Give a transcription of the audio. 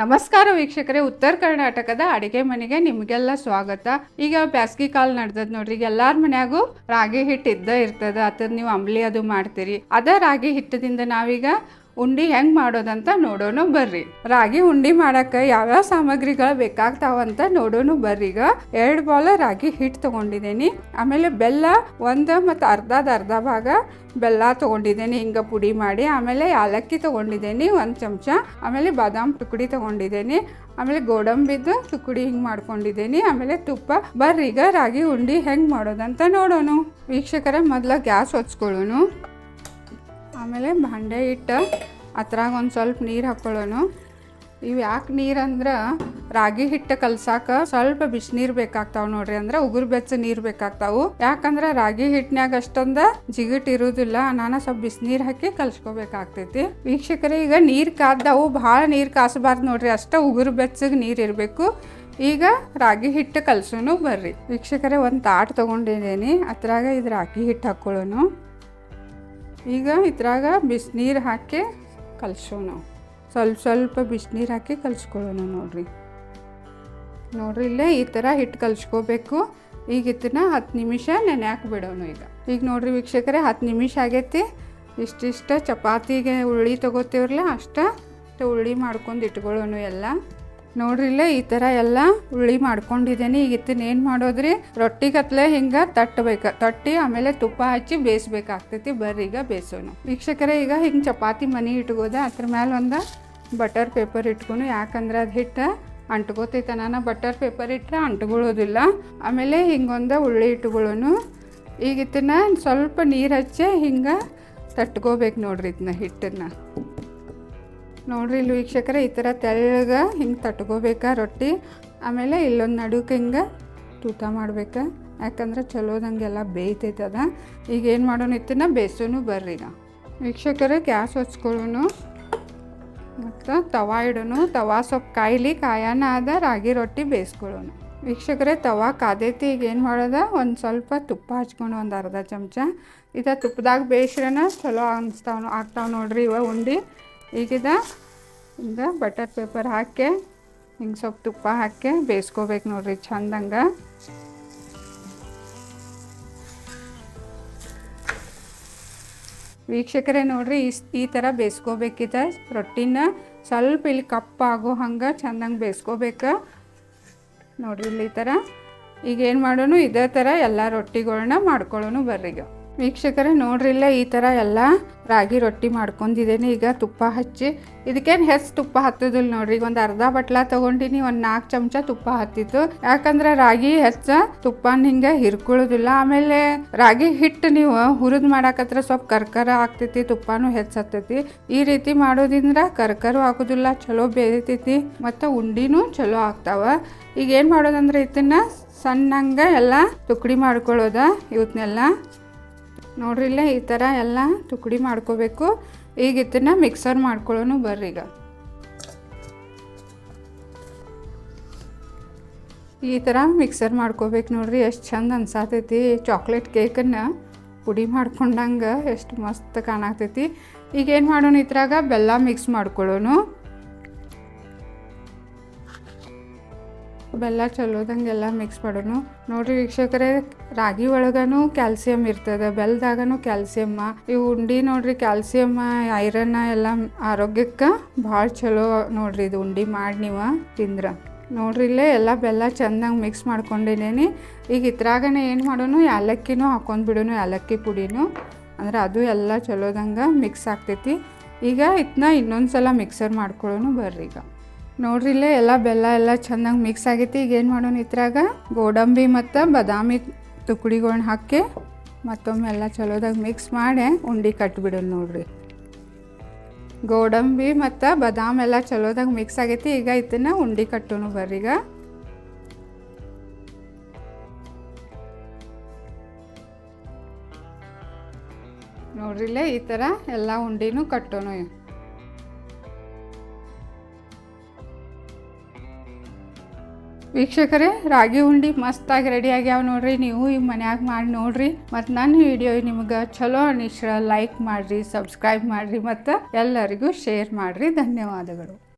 ನಮಸ್ಕಾರ ವೀಕ್ಷಕರೇ, ಉತ್ತರ ಕರ್ನಾಟಕದ ಅಡಿಗೆ ಮನೆಗೆ ನಿಮಗೆಲ್ಲ ಸ್ವಾಗತ. ಈಗ ಬ್ಯಾಸ್ಗಿ ಕಾಲ್ ನಡ್ದದ್ ನೋಡ್ರಿ, ಈಗ ಎಲ್ಲಾರ ಮನ್ಯಾಗೂ ರಾಗಿ ಹಿಟ್ಟು ಇದ್ದ ಇರ್ತದ, ಅದ್ರ ನೀವು ಅಂಬ್ಲಿ ಅದು ಮಾಡ್ತೀರಿ. ಅದ ರಾಗಿ ಹಿಟ್ಟದಿಂದ ನಾವೀಗ ಉಂಡಿ ಹೆಂಗ್ ಮಾಡೋದಂತ ನೋಡೋಣ ಬರ್ರಿ. ರಾಗಿ ಉಂಡಿ ಮಾಡಕ್ಕ ಯಾವ್ಯಾವ ಸಾಮಗ್ರಿಗಳು ಬೇಕಾಗ್ತಾವಂತ ನೋಡೋಣ ಬರ್ರಿ. ಈಗ ಎರಡು ಬಾಲ ರಾಗಿ ಹಿಟ್ಟು ತೊಗೊಂಡಿದ್ದೀನಿ ಆಮೇಲೆ ಬೆಲ್ಲ ಒಂದು ಮತ್ತು ಅರ್ಧದ ಅರ್ಧ ಭಾಗ ಬೆಲ್ಲ ತೊಗೊಂಡಿದ್ದೀನಿ ಹಿಂಗೆ ಪುಡಿ ಮಾಡಿ ಆಮೇಲೆ ಯಾಲಕ್ಕಿ ತೊಗೊಂಡಿದ್ದೀನಿ ಒಂದು ಚಮಚ. ಆಮೇಲೆ ಬಾದಾಮ್ ತುಕಡಿ ತೊಗೊಂಡಿದ್ದೀನಿ ಆಮೇಲೆ ಗೋಡಂಬಿದ್ದು ತುಕಡಿ ಹಿಂಗೆ ಮಾಡ್ಕೊಂಡಿದ್ದೀನಿ ಆಮೇಲೆ ತುಪ್ಪ. ಬರ್ರಿ, ಈಗ ರಾಗಿ ಉಂಡಿ ಹೆಂಗೆ ಮಾಡೋದಂತ ನೋಡೋಣ ವೀಕ್ಷಕರ ಮೊದಲ ಗ್ಯಾಸ್ ಹೊಚ್ಕೊಳ್ಳೋಣ ಆಮೇಲೆ ಭಾಂಡೆ ಇಟ್ಟು ಅದ್ರಾಗ ಒಂದು ಸ್ವಲ್ಪ ನೀರು ಹಾಕ್ಕೊಳ್ಳೋಣ ಇವು ಯಾಕೆ ನೀರು ಅಂದ್ರೆ ರಾಗಿ ಹಿಟ್ಟು ಕಲ್ಸಾಕ ಸ್ವಲ್ಪ ಬಿಸಿನೀರು ಬೇಕಾಗ್ತಾವ ನೋಡ್ರಿ, ಅಂದ್ರೆ ಉಗುರು ಬೆಚ್ಚ ನೀರು ಬೇಕಾಗ್ತಾವು. ಯಾಕಂದ್ರೆ ರಾಗಿ ಹಿಟ್ನ್ಯಾಗ ಅಷ್ಟೊಂದ ಜಿಗಿಟ್ ಇರುವುದಿಲ್ಲ ನಾನು ಸ್ವಲ್ಪ ಬಿಸಿನೀರು ಹಾಕಿ ಕಲ್ಸ್ಕೋಬೇಕಾಗ್ತೈತಿ. ವೀಕ್ಷಕರೇ, ಈಗ ನೀರು ಕಾದ್ದಾವು ಭಾಳ ನೀರು ಕಾಸಬಾರ್ದು ನೋಡ್ರಿ, ಅಷ್ಟ ಉಗುರು ಬೆಚ್ಚಗೆ ನೀರು ಇರಬೇಕು. ಈಗ ರಾಗಿ ಹಿಟ್ಟು ಕಲ್ಸೋನು ಬರ್ರಿ. ವೀಕ್ಷಕರೇ, ಒಂದು ತಾಟ್ ತೊಗೊಂಡಿದ್ದೀನಿ ಅದ್ರಾಗ ಇದು ರಾಗಿ ಹಿಟ್ಟು ಹಾಕ್ಕೊಳ್ಳೋನು ಈಗ ಇದ್ರಾಗ ಬಿಸಿನೀರು ಹಾಕಿ ಕಲ್ಸೋಣ. ಸ್ವಲ್ಪ ಸ್ವಲ್ಪ ಬಿಸಿನೀರು ಹಾಕಿ ಕಲಿಸ್ಕೊಳ್ಳೋಣ ನೋಡಿರಿ. ನೋಡ್ರಿ ಇಲ್ಲೇ ಈ ಥರ ಹಿಟ್ಟು ಕಲಿಸ್ಕೋಬೇಕು. ಈಗ ಇದನ್ನ ಹತ್ತು ನಿಮಿಷ ನೆನೆ ಬಿಡೋಣ ಈಗ. ಈಗ ನೋಡ್ರಿ ವೀಕ್ಷಕರೇ, ಹತ್ತು ನಿಮಿಷ ಆಗೈತಿ. ಇಷ್ಟಿಷ್ಟ ಚಪಾತಿಗೆ ಉಳ್ಳಿ ತೊಗೋತೀವ್ರಲ್ಲ ಅಷ್ಟ ಉಳ್ಳಿ ಮಾಡ್ಕೊಂಡು ಇಟ್ಕೊಳ್ಳೋಣ ಎಲ್ಲ. ನೋಡ್ರಿ ಇಲ್ಲೇ ಈ ಥರ ಎಲ್ಲ ಉಳ್ಳಿ ಮಾಡ್ಕೊಂಡಿದ್ದೀನಿ. ಈಗ ಏನು ಮಾಡೋದ್ರಿ? ರೊಟ್ಟಿ ಕತ್ಲೆ ಹಿಂಗೆ ತಟ್ಟಬೇಕು. ತಟ್ಟಿ ಆಮೇಲೆ ತುಪ್ಪ ಹಚ್ಚಿ ಬೇಯಿಸ್ಬೇಕಾಗ್ತೈತಿ. ಬರ್ರಿ ಈಗ ಬೇಯಿಸೋಣ. ವೀಕ್ಷಕರೇ, ಈಗ ಹಿಂಗೆ ಚಪಾತಿ ಮನೆ ಇಟ್ಕೋದ ಅದ್ರ ಮೇಲೆ ಒಂದು ಬಟರ್ ಪೇಪರ್ ಇಟ್ಕೊಂಡು, ಯಾಕಂದ್ರೆ ಅದು ಹಿಟ್ಟು ಅಂಟ್ಕೋತೈತೆ ನಾನು ಬಟರ್ ಪೇಪರ್ ಇಟ್ಟರೆ ಅಂಟ್ಕೊಳ್ಳೋದಿಲ್ಲ ಆಮೇಲೆ ಹಿಂಗೊಂದು ಉಳ್ಳಿ ಇಟ್ಕೊಳ್ಳೋನು ಈಗ ಇದನ್ನ ಸ್ವಲ್ಪ ನೀರು ಹಚ್ಚಿ ಹಿಂಗೆ ತಟ್ಕೋಬೇಕು ನೋಡ್ರಿ ಇದನ್ನ ಹಿಟ್ಟನ್ನು. ನೋಡ್ರಿ ಇಲ್ಲಿ ವೀಕ್ಷಕರೇ, ಈ ಥರ ತೆಳ್ಳಗೆ ಹಿಂಗೆ ತಟ್ಕೋಬೇಕಾ ರೊಟ್ಟಿ? ಆಮೇಲೆ ಇಲ್ಲೊಂದು ನಡುಕ್ಕೆ ಹಿಂಗೆ ತೂತ ಮಾಡ್ಬೇಕಾ. ಯಾಕಂದ್ರೆ ಚಲೋದಂಗೆಲ್ಲ ಬೇಯ್ತೈತೆ ಅದ. ಈಗ ಏನು ಮಾಡೋಣ ಇತ್ತಿನ ಬೇಸೋನು ಬರ್ರಿ ಈಗ. ವೀಕ್ಷಕರೇ, ಗ್ಯಾಸ್ ಹಚ್ಕೊಳ್ಳೋನು. ಮತ್ತು ತವಾ ಇಡೋನು. ತವಾ ಸ್ವಲ್ಪ ಕಾಯ್ಲಿ, ಕಾಯನ ಆದ ರಾಗಿ ರೊಟ್ಟಿ ಬೇಯಿಸ್ಕೊಳ್ಳೋನು. ವೀಕ್ಷಕರೇ, ತವಾ ಕಾದೈತಿ. ಈಗ ಏನು ಮಾಡೋದ? ಒಂದು ಸ್ವಲ್ಪ ತುಪ್ಪ ಹಚ್ಕೊಂಡು ಒಂದು ಅರ್ಧ ಚಮಚ. ಇದ ತುಪ್ಪದಾಗ ಬೇಯಿಸ್ರನ ಚಲೋ ಅನಿಸ್ತಾವ, ಆಗ್ತಾವೆ ನೋಡ್ರಿ ಇವ ಉಂಡಿ. ಈಗಿದ ಹಿಂಗೆ ಬಟರ್ ಪೇಪರ್ ಹಾಕಿ, ಹಿಂಗೆ ಸ್ವಲ್ಪ ತುಪ್ಪ ಹಾಕಿ ಬೇಯಿಸ್ಕೋಬೇಕು ನೋಡ್ರಿ ಚಂದಂಗೆ ವೀಕ್ಷಕರೇ ನೋಡ್ರಿ, ಈ ಈ ಥರ ಬೇಯಿಸ್ಕೋಬೇಕಿದೆ ರೊಟ್ಟಿನ. ಸ್ವಲ್ಪ ಇಲ್ಲಿ ಕಪ್ಪಾಗೋ ಹಂಗೆ ಚಂದಂಗೆ ಬೇಯಿಸ್ಕೋಬೇಕು. ನೋಡ್ರಿ ಇಲ್ಲಿ ಈ ಥರ ಈಗ ಏನು ಮಾಡೋಣ ಇದೇ ಥರ ಎಲ್ಲ ರೊಟ್ಟಿಗಳನ್ನ ಮಾಡ್ಕೊಳ್ಳೋಣ ಬರ್ರಿಗ ವೀಕ್ಷಕರೇ ನೋಡ್ರಿಲ್ಲ ಈ ಥರ ಎಲ್ಲ ರಾಗಿ ರೊಟ್ಟಿ ಮಾಡ್ಕೊಂಡಿದ್ದೇನೆ. ಈಗ ತುಪ್ಪ ಹಚ್ಚಿ, ಇದಕ್ಕೇನು ಹೆಚ್ಚು ತುಪ್ಪ ಹತ್ತದಿಲ್ಲ ನೋಡ್ರಿ. ಈಗ ಒಂದು ಅರ್ಧ ಬಟ್ಲ ತೊಗೊಂಡಿನಿ, ಒಂದು ನಾಲ್ಕು ಚಮಚ ತುಪ್ಪ ಹತ್ತಿತ್ತು ಯಾಕಂದ್ರೆ ರಾಗಿ ಹೆಚ್ಚ ತುಪ್ಪನ ಹಿಂಗೆ ಹಿರ್ಕೊಳ್ಳೋದಿಲ್ಲ. ಆಮೇಲೆ ರಾಗಿ ಹಿಟ್ಟು ನೀವು ಹುರಿದು ಮಾಡಾಕತ್ರ ಸ್ವಲ್ಪ ಕರ್ಕರ ಆಗ್ತೈತಿ, ತುಪ್ಪನೂ ಹೆಚ್ಚು ಹತ್ತೈತಿ. ಈ ರೀತಿ ಮಾಡೋದ್ರಿಂದ ಕರ್ಕರು ಆಗೋದಿಲ್ಲ ಚಲೋ ಬೇಯ್ತೈತಿ ಮತ್ತು ಉಂಡಿನೂ ಚಲೋ ಆಗ್ತಾವ. ಈಗ ಏನು ಮಾಡೋದಂದ್ರೆ, ಇದನ್ನ ಸಣ್ಣಂಗೆ ಎಲ್ಲ ತುಕಡಿ ಮಾಡ್ಕೊಳ್ಳೋದ ಇವತ್ನೆಲ್ಲ. ನೋಡ್ರಿ ಇಲ್ಲೇ ಈ ಥರ ಎಲ್ಲ ತುಕಡಿ ಮಾಡ್ಕೋಬೇಕು. ಈಗ ಇದನ್ನು ಮಿಕ್ಸರ್ ಮಾಡ್ಕೊಳ್ಳೋನು ಈಗ. ಈ ಥರ ಮಿಕ್ಸರ್ ಮಾಡ್ಕೋಬೇಕು ನೋಡ್ರಿ, ಎಷ್ಟು ಚಂದ ಅನ್ಸಾತೈತಿ. ಚಾಕ್ಲೇಟ್ ಕೇಕನ್ನು ಪುಡಿ ಮಾಡ್ಕೊಂಡಂಗೆ ಎಷ್ಟು ಮಸ್ತ್ ಈಗ ಏನು ಮಾಡೋಣ ಇದ್ರಾಗ? ಬೆಲ್ಲ ಮಿಕ್ಸ್ ಮಾಡ್ಕೊಳ್ಳೋನು. ಬೆಲ್ಲ ಚಲೋದಂಗೆಲ್ಲ ಮಿಕ್ಸ್ ಮಾಡೋಣ ನೋಡಿರಿ ವೀಕ್ಷಕರೇ, ರಾಗಿ ಒಳಗನು ಕ್ಯಾಲ್ಸಿಯಂ ಇರ್ತದೆ, ಬೆಲ್ದಾಗನು ಕ್ಯಾಲ್ಸಿಯಮ್ಮ ಇವು ಉಂಡಿ ನೋಡ್ರಿ ಕ್ಯಾಲ್ಸಿಯಮ್ಮ ಐರನ್ ಎಲ್ಲ ಆರೋಗ್ಯಕ್ಕೆ ಭಾಳ ಚಲೋ ನೋಡ್ರಿ ಇದು ಉಂಡಿ ಮಾಡಿ ನೀವು ತಿಂದ್ರೆ. ನೋಡ್ರಿ ಇಲ್ಲೇ ಎಲ್ಲ ಬೆಲ್ಲ ಚೆನ್ನಾಗಿ ಮಿಕ್ಸ್ ಮಾಡ್ಕೊಂಡಿದ್ದೀನಿ ಈಗ ಇದ್ರಾಗನೇ ಏನು ಮಾಡೋನು ಏಲಕ್ಕಿನೂ ಹಾಕೊಂಡು ಬಿಡೋನು, ಯಾಲಕ್ಕಿ ಪುಡಿನೂ. ಅಂದ್ರೆ ಅದು ಎಲ್ಲ ಚಲೋದಂಗೆ ಮಿಕ್ಸ್ ಆಗ್ತೈತಿ. ಈಗ ಇದನ್ನ ಇನ್ನೊಂದು ಸಲ ಮಿಕ್ಸರ್ ಮಾಡ್ಕೊಳ್ಳೋನು ಬರ್ರಿ ಈಗ. ನೋಡ್ರಿ ಇಲ್ಲೇ ಎಲ್ಲ ಬೆಲ್ಲ ಎಲ್ಲ ಚೆನ್ನಾಗಿ ಮಿಕ್ಸ್ ಆಗೈತಿ. ಈಗ ಏನು ಮಾಡೋಣ ಇದ್ರಾಗ? ಗೋಡಂಬಿ ಮತ್ತು ಬಾದಾಮಿ ತುಕಡಿಗಳನ್ನ ಹಾಕಿ ಮತ್ತೊಮ್ಮೆ ಎಲ್ಲ ಚಲೋದಾಗ ಮಿಕ್ಸ್ ಮಾಡಿ ಉಂಡಿ ಕಟ್ಬಿಡೋಣ ನೋಡ್ರಿ. ಗೋಡಂಬಿ ಮತ್ತು ಬಾದಾಮ್ ಎಲ್ಲ ಚಲೋದಾಗ ಮಿಕ್ಸ್ ಆಗೈತಿ. ಈಗ ಇದನ್ನು ಉಂಡಿ ಕಟ್ಟೋಣ ಈಗ. ನೋಡ್ರಿಲ್ಲೇ ಈ ಥರ ಎಲ್ಲ ಉಂಡಿನೂ ಕಟ್ಟೋನು ವೀಕ್ಷಕರೇ, ರಾಗಿ ಉಂಡಿ ಮಸ್ತಾಗಿ ರೆಡಿ ಆಗ್ಯಾವ ನೋಡ್ರಿ. ನೀವು ಈ ಮನ್ಯಾಗ ಮಾಡಿ ನೋಡ್ರಿ. ಮತ್ತು ನನ್ನ ವಿಡಿಯೋ ನಿಮ್ಗೆ ಚಲೋ ಅನಿಸ್ರ ಲೈಕ್ ಮಾಡಿರಿ ಸಬ್ಸ್ಕ್ರೈಬ್ ಮಾಡಿರಿ ಮತ್ತು ಎಲ್ಲರಿಗೂ ಶೇರ್ ಮಾಡಿರಿ. ಧನ್ಯವಾದಗಳು.